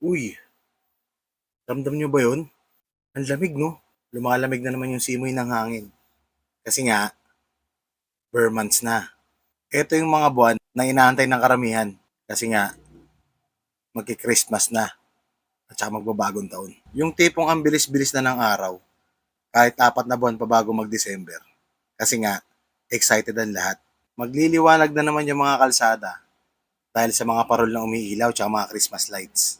Uy, ramdam nyo ba yun? Ang lamig, no? Lumalamig na naman yung simoy ng hangin. Kasi nga, bare months na. Ito yung mga buwan na inaantay ng karamihan. Kasi nga, magki-Christmas na. At saka magbabagong taon. Yung tipong ang bilis-bilis na ng araw, kahit apat na buwan pa bago mag-December. Kasi nga, excited ang lahat. Magliliwanag na naman yung mga kalsada dahil sa mga parol na umiilaw at mga Christmas lights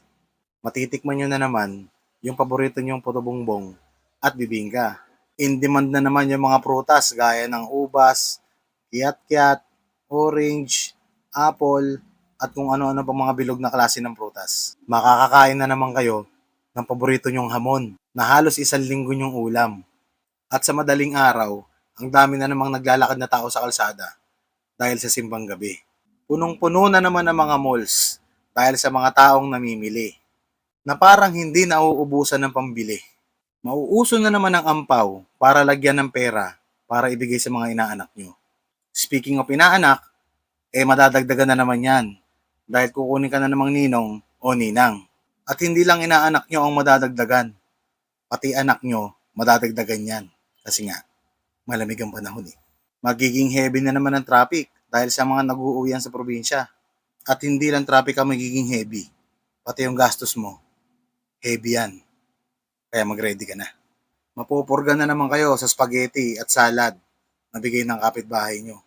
matitikman nyo na naman yung paborito nyong puto bongbong at bibingka. In demand na naman yung mga prutas gaya ng ubas, kiyat-kiyat, orange, apple, at kung ano-ano pang mga bilog na klase ng prutas. Makakakain na naman kayo ng paborito nyong hamon na halos isang linggo nyong ulam. At sa madaling araw, ang dami na namang naglalakad na tao sa kalsada dahil sa simbang gabi. Punong-puno na naman ang mga malls dahil sa mga taong namimili na parang hindi nauubusan ng pambili. Mauuso na naman ang ampaw para lagyan ng pera para ibigay sa mga inaanak nyo. Speaking of inaanak, eh madadagdagan na naman yan dahil kukunin ka na namang ninong o ninang. At hindi lang inaanak nyo ang madadagdagan, pati anak nyo madadagdagan yan. Kasi nga, malamig ang panahon eh. Magiging heavy na naman ang traffic dahil sa mga nag-uuwian sa probinsya. At hindi lang traffic ang magiging heavy, pati yung gastos mo heavy yan. Kaya mag-ready ka na. Mapupurga na naman kayo sa spaghetti at salad na bigay ng kapitbahay nyo.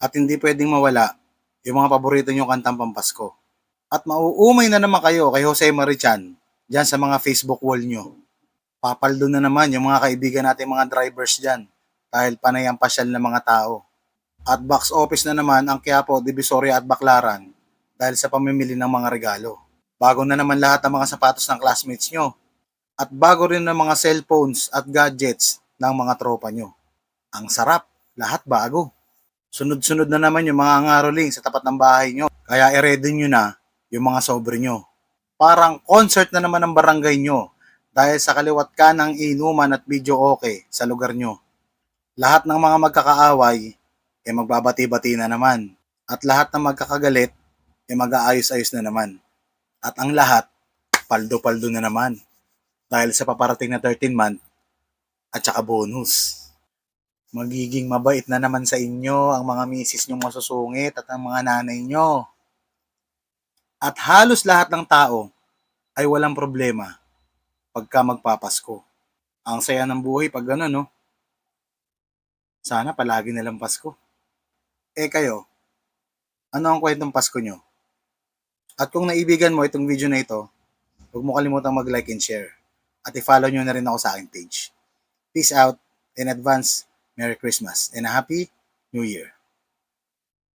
At hindi pwedeng mawala yung mga paborito nyo kantang pampasko. At mauumay na naman kayo kay Jose Marichan dyan sa mga Facebook wall nyo. Papaldo na naman yung mga kaibigan natin mga drivers dyan dahil panay ang pasyal ng mga tao. At box office na naman ang Quiapo, Divisoria at Baclaran dahil sa pamimili ng mga regalo. Bago na naman lahat ng mga sapatos ng classmates nyo. At bago rin ng mga cellphones at gadgets ng mga tropa nyo. Ang sarap, lahat bago. Sunod-sunod na naman yung mga ngaroling sa tapat ng bahay nyo. Kaya i-ready nyo na yung mga sobre nyo. Parang concert na naman ng barangay nyo dahil sa kaliwat ka ng inuman at video okay sa lugar nyo. Lahat ng mga magkakaaway, eh magbabati-bati na naman. At lahat ng magkakagalit, eh mag-aayos-ayos na naman. At ang lahat, paldo-paldo na naman. Dahil sa paparating na 13 month at saka bonus. Magiging mabait na naman sa inyo ang mga misis nyong masusungit at ang mga nanay nyo. At halos lahat ng tao ay walang problema pagka magpapasko. Ang saya ng buhay pag gano'n, no? Sana palagi nilang Pasko. Eh kayo, ano ang kwentong Pasko nyo? At kung naibigan mo itong video na ito, huwag mo kalimutang mag-like and share. At i-follow nyo na rin ako sa aking page. Peace out. In advance, Merry Christmas and a Happy New Year.